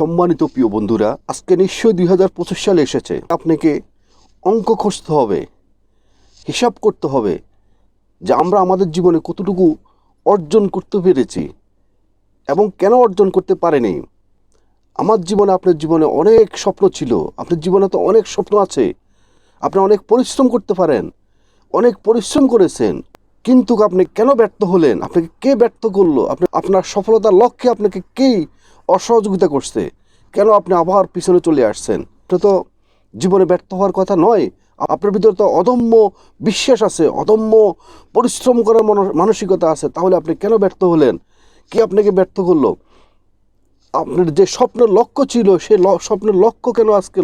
সম্মানিত প্রিয় বন্ধুরা, আজকে নিশ্চয়ই দুই হাজার পঁচিশ সালে এসেছে। আপনাকে অঙ্ক খুঁজতে হবে, হিসাব করতে হবে যে আমরা আমাদের জীবনে কতটুকু অর্জন করতে পেরেছি এবং কেন অর্জন করতে পারেনি। আমার জীবনে আপনার জীবনে অনেক স্বপ্ন ছিল, আপনার জীবনে তো অনেক স্বপ্ন আছে, আপনি অনেক পরিশ্রম করতে পারেন, অনেক পরিশ্রম করেছেন, কিন্তু আপনি কেন ব্যর্থ হলেন? আপনাকে কে ব্যর্থ করল? আপনি আপনার সফলতার লক্ষ্যে আপনাকে কে অসহযোগিতা করছে। কেন আপনি আবার পিছনে চলে আসছেন? এটা তো জীবনে ব্যর্থ হওয়ার কথা নয়। আপনার ভিতরে তো অদম্য বিশ্বাস আছে, অদম্য পরিশ্রম করার মনো- মানসিকতা আছে। তাহলে আপনি কেন ব্যর্থ হলেন? কে আপনাকে ব্যর্থ করল? আপনার যে স্বপ্নের লক্ষ্য ছিল ল- স্বপ্নের লক্ষ্য কেন আজকে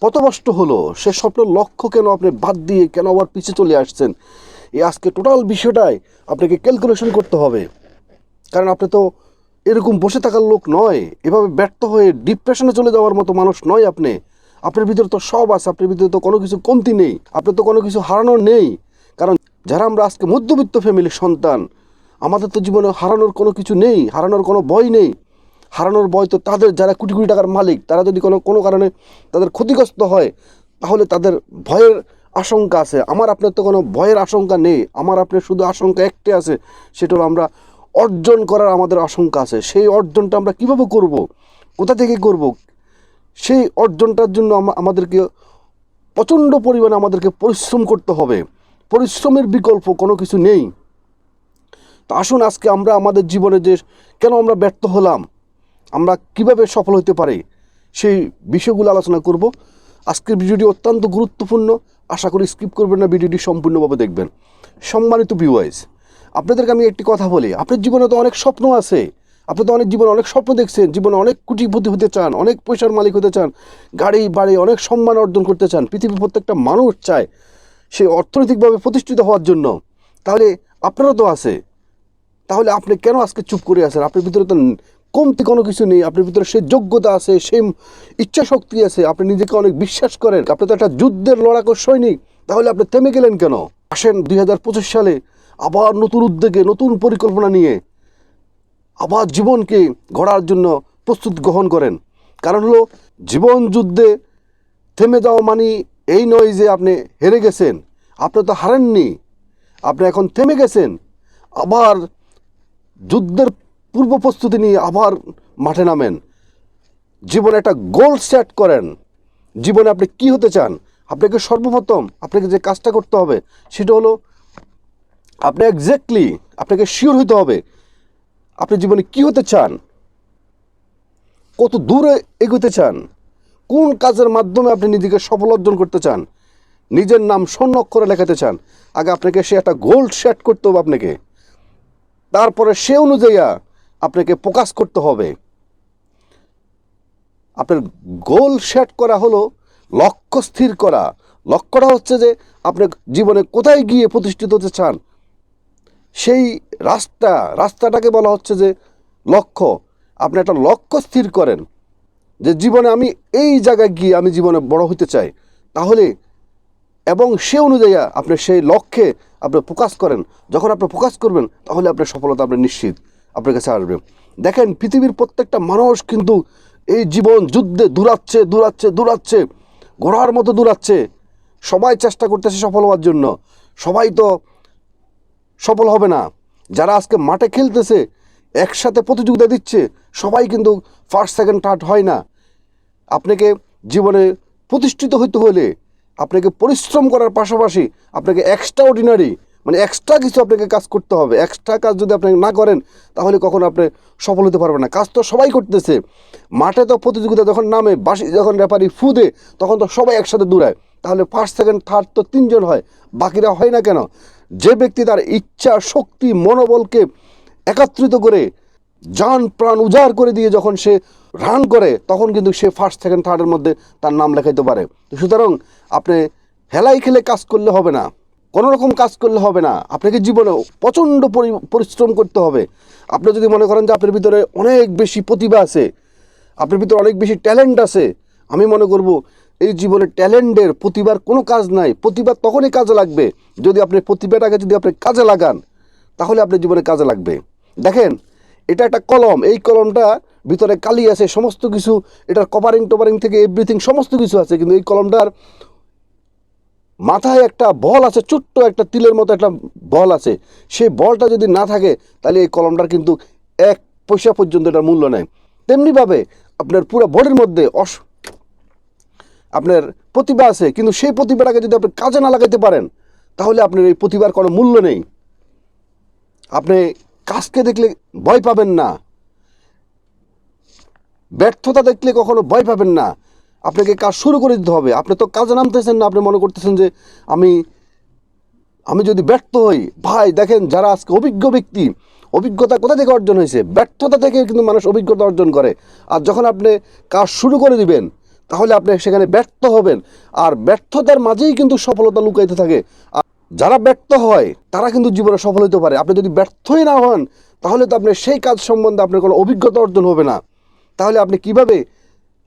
পথভ্রষ্ট হলো? সে স্বপ্নের লক্ষ্য কেন আপনি বাদ দিয়ে কেন আবার পিছিয়ে চলে আসছেন? এই আজকে টোটাল বিষয়টাই আপনাকে ক্যালকুলেশন করতে হবে। কারণ আপনি তো এরকম বসে থাকার লোক নয়। এভাবে ব্যর্থ হয়ে ডিপ্রেশনে চলে যাওয়ার মতো মানুষ নয় আপনি। আপনার ভিতরে তো সব আছে, আপনার ভিতরে তো কোনো কিছু কমতি নেই, আপনার তো কোনো কিছু হারানোর নেই। কারণ যারা আমরা আজকে মধ্যবিত্ত ফ্যামিলির সন্তান, আমাদের তো জীবনে হারানোর কোনো কিছু নেই, হারানোর কোনো ভয় নেই। হারানোর ভয় তো তাদের, যারা কোটি কোটি টাকার মালিক, তারা যদি কোনো কোনো কারণে তাদের ক্ষতিগ্রস্ত হয়, তাহলে তাদের ভয়ের আশঙ্কা আছে। আমার আপনার তো কোনো ভয়ের আশঙ্কা নেই, আমার আপনার শুধু আশঙ্কা একটাই আছে, সেটা আমরা অর্জন করার আমাদের আশঙ্কা আছে। সেই অর্জনটা আমরা কীভাবে করব? কোথা থেকে করব? সেই অর্জনটার জন্য আমাদেরকে প্রচণ্ড পরিমাণে আমাদেরকে পরিশ্রম করতে হবে। পরিশ্রমের বিকল্প কোনো কিছু নেই। তো আসুন আজকে আমরা আমাদের জীবনে যে কেন আমরা ব্যর্থ হলাম, আমরা কীভাবে সফল হতে পারি, সেই বিষয়গুলো আলোচনা করব। আজকের ভিডিওটি অত্যন্ত গুরুত্বপূর্ণ। আশা করি স্কিপ করবেন না, ভিডিওটি সম্পূর্ণভাবে দেখবেন। সম্মানিত ভিউয়াইজ আপনাদেরকে আমি একটি কথা বলি। আপনার জীবনে তো অনেক স্বপ্ন আছে। আপনি তো অনেক জীবনে অনেক স্বপ্ন দেখছেন। জীবনে অনেক কোটিপতি হতে চান, অনেক পয়সার মালিক হতে চান, গাড়ি, বাড়ি, অনেক সম্মান অর্জন করতে চান, পৃথিবীর প্রত্যেকটা মানুষ চায় সে অর্থনৈতিকভাবে প্রতিষ্ঠিত হওয়ার জন্য। তাহলে আপনারও তো আছে। তাহলে আপনি কেন আজকে চুপ করে আছেন? আপনার ভিতরে তো কমতি কোনো কিছু নেই। আপনার ভিতরে সে যোগ্যতা আছে, সে ইচ্ছা শক্তি আছে। আপনি নিজেকে অনেক বিশ্বাস করেন। আপনি তো একটা যুদ্ধের লড়াকু সৈনিক। তাহলে আপনি থেমে গেলেন কেন? আসেন দুই হাজার পঁচিশ সালে আবার নতুন উদ্যোগে, নতুন পরিকল্পনা নিয়ে আবার জীবনকে গড়ার জন্য প্রস্তুত গ্রহণ করেন। কারণ হলো, জীবন যুদ্ধে থেমে যাওয়া মানে এই নয় যে আপনি হেরে গেছেন, আপনি তো হারেননি, আপনি এখন থেমে গেছেন। আবার যুদ্ধের পূর্ব প্রস্তুতি নিয়ে আবার মাঠে নামেন। জীবনে একটা গোল সেট করেন। জীবনে আপনি কি হতে চান? আপনাকে সর্বপ্রথম আপনাকে যে কাজটা করতে হবে, সেটা হলো আপনি এক্স্যাক্টলি আপনাকে শিওর হতে হবে। আপনি জীবনে কি হতে চান? কত দূরে এগোতে চান? কোন কাজের মাধ্যমে আপনি নিজেকে সফল অর্জন করতে চান? নিজের নাম স্বর্ণ অক্ষরে লেখাতে চান। আগে আপনাকে সে একটা গোল সেট করতে হবে আপনাকে। তারপরে সে অনুযায়ী আপনাকে প্রকাশ করতে হবে। আপনার গোল সেট করা হলো লক্ষ্য স্থির করা। লক্ষ্যটা হচ্ছে যে আপনি জীবনে কোথায় গিয়ে প্রতিষ্ঠিত হতে চান? সেই রাস্তা, রাস্তাটাকে বলা হচ্ছে যে লক্ষ্য। আপনি একটা লক্ষ্য স্থির করেন যে জীবনে আমি এই জায়গায় গিয়ে আমি জীবনে বড় হতে চাই। তাহলে এবং সে অনুযায়ী আপনি সেই লক্ষ্যে আপনি ফোকাস করেন। যখন আপনি ফোকাস করবেন, তাহলে আপনার সফলতা আপনি নিশ্চিত, আপনার কাছে আসবে। দেখেন, পৃথিবীর প্রত্যেকটা মানুষ কিন্তু এই জীবন যুদ্ধে দূরাচ্ছে দূরাচ্ছে দূরাচ্ছে ঘোড়ার মতো দূরাচ্ছে সবাই চেষ্টা করতেছে সফল হওয়ার জন্য। সবাই তো সফল হবে না। যারা আজকে মাঠে খেলতেছে, একসাথে প্রতিযোগিতা দিচ্ছে, সবাই কিন্তু ফার্স্ট সেকেন্ড থার্ড হয় না। আপনাকে জীবনে প্রতিষ্ঠিত হতে হলে, আপনাকে পরিশ্রম করার পাশাপাশি আপনাকে এক্সট্রা অর্ডিনারি মানে এক্সট্রা কিছু আপনাকে কাজ করতে হবে। এক্সট্রা কাজ যদি আপনি না করেন, তাহলে কখনো আপনি সফল হতে পারবেন না। কাজ তো সবাই করতেছে। মাঠে তো প্রতিযোগিতা যখন নামে, বাসি যখন রেফারি ফুদে, তখন তো সবাই একসাথে দৌড়ায়। তাহলে ফার্স্ট সেকেন্ড থার্ড তো তিনজন হয়, বাকিরা হয় না কেন? যে ব্যক্তি তার ইচ্ছা, শক্তি, মনোবলকে একত্রিত করে যান প্রাণ উজাড় করে দিয়ে যখন সে রান করে, তখন কিন্তু সে ফার্স্ট সেকেন্ড থার্ডের মধ্যে তার নাম লেখাইতে পারে। সুতরাং আপনি হেলাই খেলে কাজ করলে হবে না, কোনো রকম কাজ করলে হবে না। আপনাকে জীবনে প্রচণ্ড পরি- পরিশ্রম করতে হবে। আপনি যদি মনে করেন যে আপনার ভিতরে অনেক বেশি প্রতিভা আছে, আপনার ভিতরে অনেক বেশি ট্যালেন্ট আছে, আমি মনে করব এই জীবনে ট্যালেন্টের প্রতিভার কোনো কাজ নাই। প্রতিভা তখনই কাজে লাগবে যদি আপনি প্রতিভাটাকে যদি আপনি কাজে লাগান, তাহলে আপনার জীবনে কাজে লাগবে। দেখেন, এটা একটা কলম। এই কলমটা ভিতরে কালি আছে, সমস্ত কিছু, এটার কভারিং টভারিং থেকে এভরিথিং সমস্ত কিছু আছে। কিন্তু এই কলমটার মাথায় একটা বল আছে, ছোট্ট একটা তিলের মতো একটা বল আছে। সেই বলটা যদি না থাকে, তাহলে এই কলমটার কিন্তু এক পয়সা পর্যন্ত এটার মূল্য নেই। তেমনিভাবে আপনার পুরো বডির মধ্যে অস আপনার প্রতিভা আছে, কিন্তু সেই প্রতিভাটাকে যদি আপনি কাজে না লাগাইতে পারেন, তাহলে আপনার এই প্রতিভার কোনো মূল্য নেই। আপনি কাজকে দেখলে ভয় পাবেন না। ব্যর্থতা দেখলে কখনো ভয় পাবেন না। আপনাকে কাজ শুরু করে দিতে হবে। আপনি তো কাজে নামতেছেন না, আপনি মনে করতেছেন যে আমি আমি যদি ব্যর্থ হই, ভাই দেখেন যারা আজকে অভিজ্ঞ ব্যক্তি, অভিজ্ঞতা কোথা থেকে অর্জন হয়েছে? ব্যর্থতা থেকে কিন্তু মানুষ অভিজ্ঞতা অর্জন করে। আর যখন আপনি কাজ শুরু করে দিবেন তাহলে আপনি সেখানে ব্যর্থ হবেন। আর ব্যর্থতার মাঝেই কিন্তু সফলতা লুকাইতে থাকে। আর যারা ব্যর্থ হয়, তারা কিন্তু জীবনে সফল হতে পারে। আপনি যদি ব্যর্থই না হন, তাহলে তো আপনি সেই কাজ সম্বন্ধে আপনার কোনো অভিজ্ঞতা অর্জন হবে না। তাহলে আপনি কীভাবে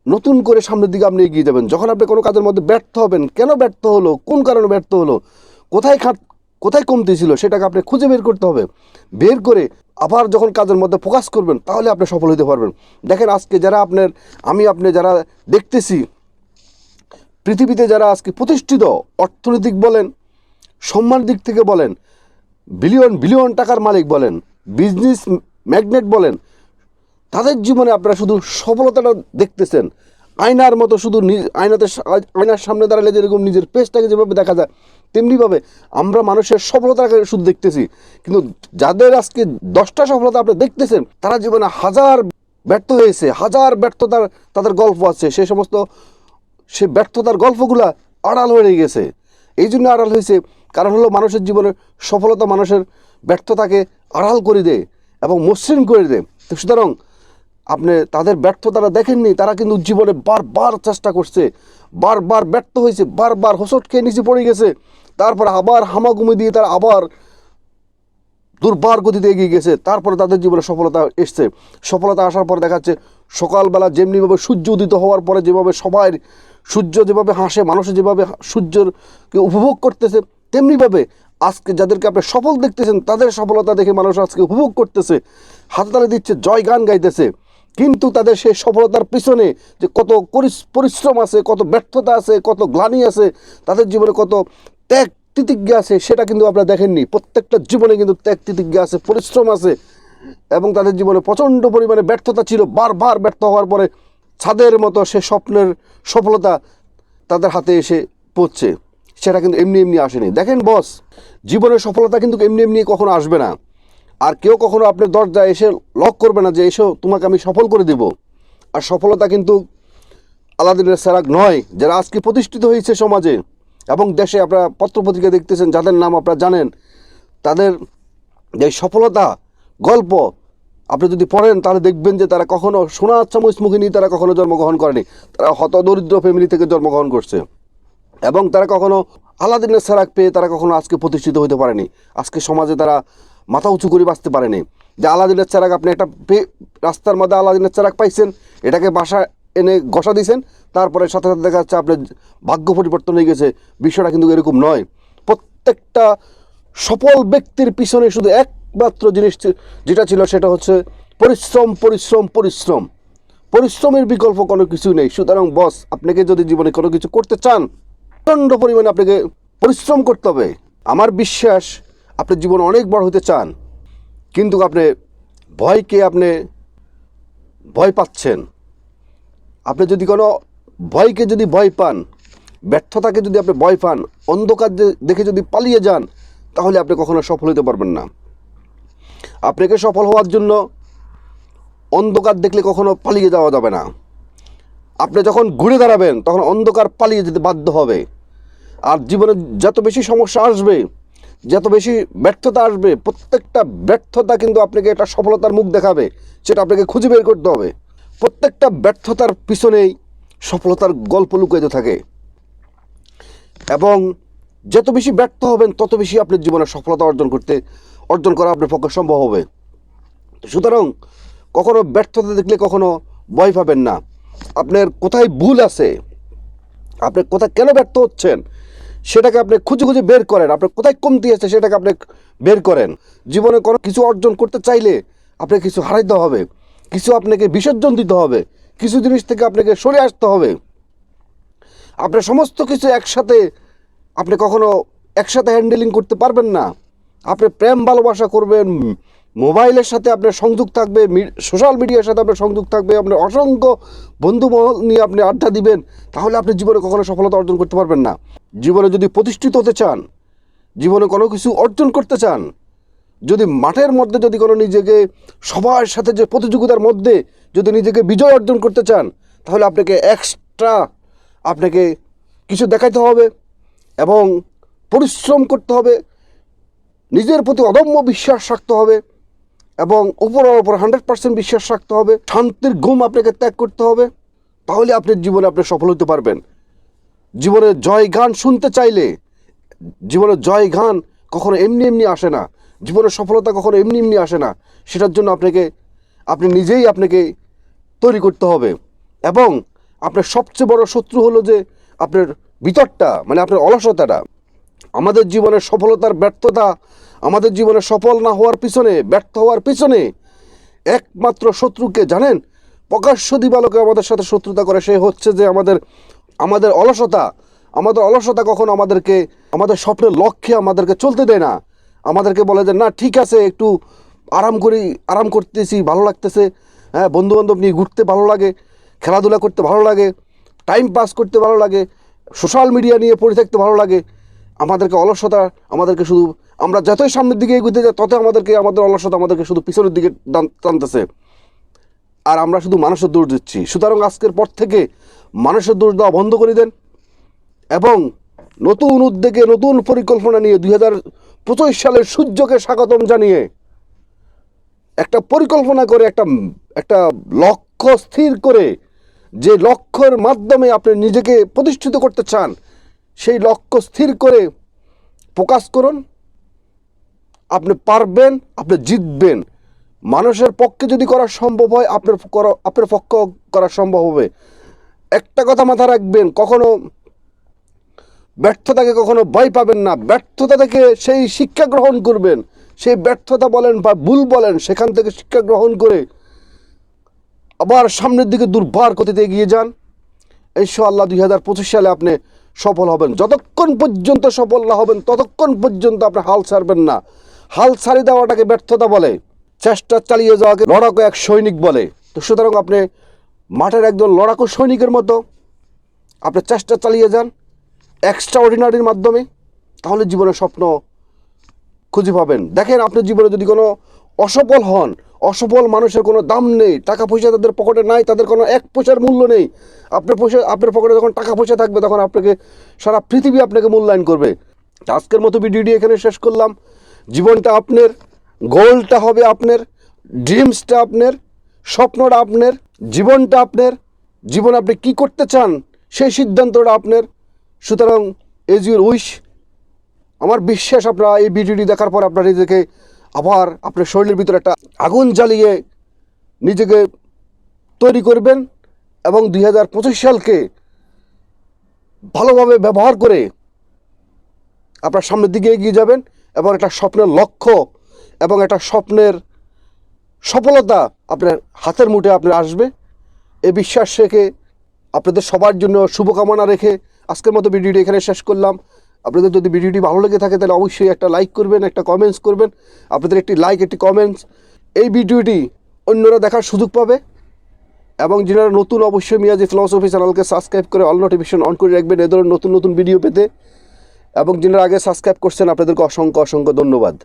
নতুন করে সামনের দিকে আপনি এগিয়ে যাবেন? যখন আপনি কোনো কাজের মধ্যে ব্যর্থ হবেন, কেন ব্যর্থ হলো? কোন কারণে ব্যর্থ হলো? কোথায় খাট কোথায় কমতি ছিল? সেটাকে আপনি খুঁজে বের করতে হবে। বের করে আবার যখন কাজের মধ্যে ফোকাস করবেন, তাহলে আপনি সফল হতে পারবেন। দেখেন আজকে যারা আপনার, আমি আপনি যারা দেখতেছি, পৃথিবীতে যারা আজকে প্রতিষ্ঠিত, অর্থনৈতিক বলেন সম্মান দিক থেকে বলেন বিলিয়ন বিলিয়ন টাকার মালিক বলেন বিজনেস ম্যাগনেট বলেন, তাদের জীবনে আপনারা শুধু সফলতাটা দেখতেছেন। আয়নার মতো শুধু আয়নাতে আয়নার সামনে দাঁড়ালে যেরকম নিজের পেজটাকে যেভাবে দেখা যায় তেমনিভাবে আমরা মানুষের সফলতাকে শুধু দেখতেছি। কিন্তু যাদের আজকে দশটা সফলতা আপনি দেখতেছেন, তারা জীবনে হাজার ব্যর্থ হয়েছে, হাজার ব্যর্থতার তাদের গল্প আছে। সে সমস্ত, সে ব্যর্থতার গল্পগুলা আড়াল হয়ে গেছে। এই জন্য আড়াল হয়েছে। কারণ হলো মানুষের জীবনের সফলতা মানুষের ব্যর্থতাকে আড়াল করে দেয় এবং মসৃণ করে দেয়। তো সুতরাং আপনি তাদের ব্যর্থতারা দেখেননি, তারা কিন্তু জীবনে বারবার চেষ্টা করছে। বারবার ব্যর্থ হয়েছে, বারবার হোসট খেয়ে নিচে পড়ে গেছে। তারপর আবার হামাগুমি দিয়ে তারা আবার দুর্বার গতিতে এগিয়ে গেছে। তারপরে তাদের জীবনে সফলতা এসছে। সফলতা আসার পর দেখাচ্ছে, সকালবেলা যেমনিভাবে সূর্য উদিত হওয়ার পরে যেভাবে সবাই সূর্য যেভাবে হাসে, মানুষ যেভাবে সূর্যকে উপভোগ করতেছে তেমনিভাবে আজকে যাদেরকে আপনি সফল দেখতেছেন, তাদের সফলতা দেখে মানুষ আজকে উপভোগ করতেছে। হাততালি দিচ্ছে, জয় গান গাইতেছে। কিন্তু তাদের সেই সফলতার পিছনে যে কত পরিশ্রম আছে, কত ব্যর্থতা আছে, কত গ্লানি আছে, তাদের জীবনে কত ত্যাগ তিতিজ্ঞা আছে, সেটা কিন্তু আপনারা দেখেননি। প্রত্যেকটা জীবনে কিন্তু ত্যাগ তিতিজ্ঞা আছে, পরিশ্রম আছে এবং তাদের জীবনে প্রচণ্ড পরিমাণে ব্যর্থতা ছিল। বারবার ব্যর্থ হওয়ার পরে ছাদের মতো সে স্বপ্নের সফলতা তাদের হাতে এসে পড়ছে সেটা কিন্তু এমনি এমনি আসেনি। দেখেন বস, জীবনের সফলতা কিন্তু এমনি এমনি কখনো আসবে না। আর কেউ কখনো আপনার দরজায় এসে লক করবে না যে এসো, তোমাকে আমি সফল করে দেব। আর সফলতা কিন্তু আলাদিনের সেরাক নয়, যারা আজকে প্রতিষ্ঠিত হয়েছে সমাজে এবং দেশে আপনারা পত্রপত্রিকা দেখতেছেন, যাদের নাম আপনারা জানেন, তাদের যে সফলতা, গল্প, আপনি যদি পড়েন, তাহলে দেখবেন যে তারা কখনো সোনার চামচ মুখে নিয়ে তারা কখনো জন্মগ্রহণ করেনি। তারা হতদরিদ্র ফ্যামিলি থেকে জন্মগ্রহণ করছে। এবং তারা কখনো আলাদিনের সেরাক পেয়ে তারা কখনো আজকে প্রতিষ্ঠিত হতে পারেনি। আজকে সমাজে তারা মাথা উঁচু করে বাঁচতে পারেনি। যে আলাদিনের চেরাক আপনি একটা রাস্তার মধ্যে আলাদিনের চেরাক পাইছেন, এটাকে বাসা এনে গসা দিয়েছেন তারপরে সাথে সাথে দেখা যাচ্ছে আপনার ভাগ্য পরিবর্তন হয়ে গেছে। বিষয়টা কিন্তু এরকম নয়। প্রত্যেকটা সফল ব্যক্তির পিছনে শুধু একমাত্র জিনিস যেটা ছিল, সেটা হচ্ছে পরিশ্রম পরিশ্রম পরিশ্রম। পরিশ্রমের বিকল্প কোনো কিছু নেই। সুতরাং, বস, আপনাকে যদি জীবনে কোনো কিছু করতে চান, প্রচণ্ড পরিমাণে আপনাকে পরিশ্রম করতে হবে। আমার বিশ্বাস আপনি জীবন অনেক বড় হতে চান, কিন্তু আপনি ভয়কে আপনি ভয় পাচ্ছেন। আপনি যদি কোনো ভয়কে যদি ভয় পান, ব্যর্থতাকে যদি আপনি ভয় পান, অন্ধকার দেখে যদি পালিয়ে যান, তাহলে আপনি কখনো সফল হতে পারবেন না। আপনাকে সফল হওয়ার জন্য অন্ধকার দেখলে কখনো পালিয়ে যাওয়া যাবে না। আপনি যখন ঘুরে দাঁড়াবেন, তখন অন্ধকার পালিয়ে যেতে বাধ্য হবে। আর জীবনে যত বেশি সমস্যা আসবে যত বেশি ব্যর্থতা আসবে, প্রত্যেকটা ব্যর্থতা কিন্তু আপনাকে একটা সফলতার মুখ দেখাবে, সেটা আপনাকে খুঁজে বের করতে হবে। প্রত্যেকটা ব্যর্থতার পিছনেই সফলতার গল্প লুকাইতে থাকে। এবং যত বেশি ব্যর্থ হবেন, তত বেশি আপনার জীবনে সফলতা অর্জন করতে, অর্জন করা আপনার পক্ষে সম্ভব হবে। সুতরাং কখনো ব্যর্থতা দেখলে কখনো ভয় পাবেন না। আপনার কোথায় ভুল আছে? আপনি কোথায় কেন ব্যর্থ হচ্ছেন? সেটাকে আপনি খুঁজে খুঁজে বের করেন। আপনার কোথায় কমতি আছে সেটাকে আপনি বের করেন। জীবনে কোনো কিছু অর্জন করতে চাইলে আপনাকে কিছু হারাইতে হবে, কিছু আপনাকে বিসর্জন দিতে হবে, কিছু জিনিস থেকে আপনাকে সরে আসতে হবে। আপনার সমস্ত কিছু একসাথে, আপনি কখনো একসাথে হ্যান্ডেলিং করতে পারবেন না। আপনি প্রেম, ভালোবাসা করবেন মোবাইলের সাথে আপনার সংযোগ থাকবে সোশ্যাল মিডিয়ার সাথে আপনার সংযোগ থাকবে, আপনার অসংখ্য বন্ধু মহল নিয়ে আপনি আড্ডা দিবেন, তাহলে আপনি জীবনে কখনো সফলতা অর্জন করতে পারবেন না। জীবনে যদি প্রতিষ্ঠিত হতে চান, জীবনে কোনো কিছু অর্জন করতে চান, যদি মাঠের মধ্যে যদি কোনো নিজেকে, সবার সাথে যে প্রতিযোগিতার মধ্যে যদি নিজেকে বিজয় অর্জন করতে চান, তাহলে আপনাকে এক্সট্রা আপনাকে কিছু দেখাতে হবে এবং পরিশ্রম করতে হবে, নিজের প্রতি অদম্য বিশ্বাস রাখতে হবে। এবং উপরের ওপর হান্ড্রেড পার্সেন্ট বিশ্বাস রাখতে হবে, শান্তির ঘুম আপনাকে ত্যাগ করতে হবে, তাহলে আপনার জীবনে আপনি সফল হতে পারবেন। জীবনে জয় গান শুনতে চাইলে জীবনের জয় গান কখনো এমনি এমনি আসে না জীবনের সফলতা কখনো এমনি এমনি আসে না, সেটার জন্য আপনাকে, আপনি নিজেই আপনাকে তৈরি করতে হবে। এবং আপনার সবচেয়ে বড় শত্রু হলো যে আপনার ভিতরটা মানে আপনার অলসতাটা। আমাদের জীবনের সফলতার ব্যর্থতা আমাদের জীবনে সফল না হওয়ার পিছনে, ব্যর্থ হওয়ার পিছনে একমাত্র শত্রুকে জানেন? প্রকাশ্য দিবালোকে আমাদের সাথে শত্রুতা করে, সে হচ্ছে যে আমাদের আমাদের অলসতা। আমাদের অলসতা কখনো আমাদেরকে, আমাদের স্বপ্নের লক্ষ্যে আমাদেরকে চলতে দেয় না। আমাদেরকে বলে যে, না, ঠিক আছে, একটু আরাম করি, আরাম করতেছি, ভালো লাগতেছে। হ্যাঁ বন্ধু বান্ধব নিয়ে ঘুরতে ভালো লাগে, খেলাধুলা করতে ভালো লাগে টাইম পাস করতে ভালো লাগে সোশ্যাল মিডিয়া নিয়ে পড়ে থাকতে ভালো লাগে। আমাদেরকে অলসতা, আমাদেরকে শুধু আমরা যতই সামনের দিকে এগোতে যাই তত আমাদেরকে, আমাদের অলসতা আমাদেরকে শুধু পিছনের দিকে টান- টানতেছে। আর আমরা শুধু মানুষের দোষ দিচ্ছি। সুতরাং আজকের পর থেকে মানুষের দোষ দেওয়া বন্ধ করে দেন এবং নতুন উদ্যোগে নতুন পরিকল্পনা নিয়ে দুই হাজার পঁচিশ সালের সূর্যকে স্বাগতম জানিয়ে একটা পরিকল্পনা করে, একটা একটা লক্ষ্য স্থির করে যে লক্ষ্যের মাধ্যমে আপনি নিজেকে প্রতিষ্ঠিত করতে চান সেই লক্ষ্য স্থির করে প্রকাশ করুন। আপনি পারবেন, আপনি জিতবেন। মানুষের পক্ষে যদি করা সম্ভব হয়, আপনার করা, আপনার পক্ষ করা সম্ভব হবে। একটা কথা মাথা রাখবেন, কখনো ব্যর্থতাকে কখনো ভয় পাবেন না। ব্যর্থতা থেকে সেই শিক্ষা গ্রহণ করবেন। সেই ব্যর্থতা বলেন বা ভুল বলেন, সেখান থেকে শিক্ষা গ্রহণ করে আবার সামনের দিকে দুর্বার গতিতে এগিয়ে যান। ইনশাআল্লাহ দুই হাজার পঁচিশ সালে আপনি সফল হবেন। যতক্ষণ পর্যন্ত সফল না হবেন, ততক্ষণ পর্যন্ত আপনি হাল ছাড়বেন না। হাল ছাড়ি দেওয়াটাকে ব্যর্থতা বলে, চেষ্টা চালিয়ে যাওয়াকে লড়াকু এক সৈনিক বলে। তো সুতরাং আপনি মাঠের একজন লড়াকু সৈনিকের মতো আপনি চেষ্টা চালিয়ে যান এক্সট্রা অর্ডিনারির মাধ্যমে, তাহলে জীবনের স্বপ্ন খুঁজে পাবেন। দেখেন, আপনার জীবনে যদি কোনো অসফল হন। অসফল মানুষের কোনো দাম নেই টাকা পয়সা তাদের পকেটে নাই, তাদের কোনো এক পয়সার মূল্য নেই। আপনার পয়সা, আপনার পকেটে যখন টাকা পয়সা থাকবে, তখন আপনাকে সারা পৃথিবী আপনাকে মূল্যায়ন করবে। আজকের মতো ভিডিওটি এখানে শেষ করলাম। জীবনটা আপনার, গোলটা হবে আপনার, ড্রিমসটা আপনার, স্বপ্নটা আপনার, জীবনটা আপনার, জীবন আপনি কি করতে চান, সেই সিদ্ধান্তটা আপনার। সুতরাং এজ ইউর উইশ আমার বিশ্বাস আপনারা এই ভিডিওটি দেখার পর আপনারা নিজেকে আবার আপনার শরীরের ভিতরে একটা আগুন জ্বালিয়ে নিজেকে তৈরি করবেন এবং দুই হাজার পঁচিশ সালকে ভালোভাবে ব্যবহার করে আপনার সামনের দিকে এগিয়ে যাবেন এবং একটা স্বপ্নের লক্ষ্য এবং একটা স্বপ্নের সফলতা আপনার হাতের মুঠে আপনার আসবে। এই বিশ্বাস রেখে আপনাদের সবার জন্য শুভকামনা রেখে আজকের মতো ভিডিওটি এখানে শেষ করলাম। আপনাদের যদি ভিডিওটি ভালো লেগে থাকে, তাহলে অবশ্যই একটা লাইক করবেন, একটা কমেন্টস করবেন। আপনাদের একটি লাইক একটি কমেন্টস এই ভিডিওটি অন্যরা দেখার সুযোগ পাবে এবং যারা নতুন, অবশ্যই মিয়াজি ফিলসফি চ্যানেলকে সাবস্ক্রাইব করে অল নোটিফিকেশন অন করে রাখবেন এ ধরনের নতুন নতুন ভিডিও পেতে। এবং যারা আগে সাবস্ক্রাইব করছেন, আপনাদেরকে অসংখ্য অসংখ্য ধন্যবাদ।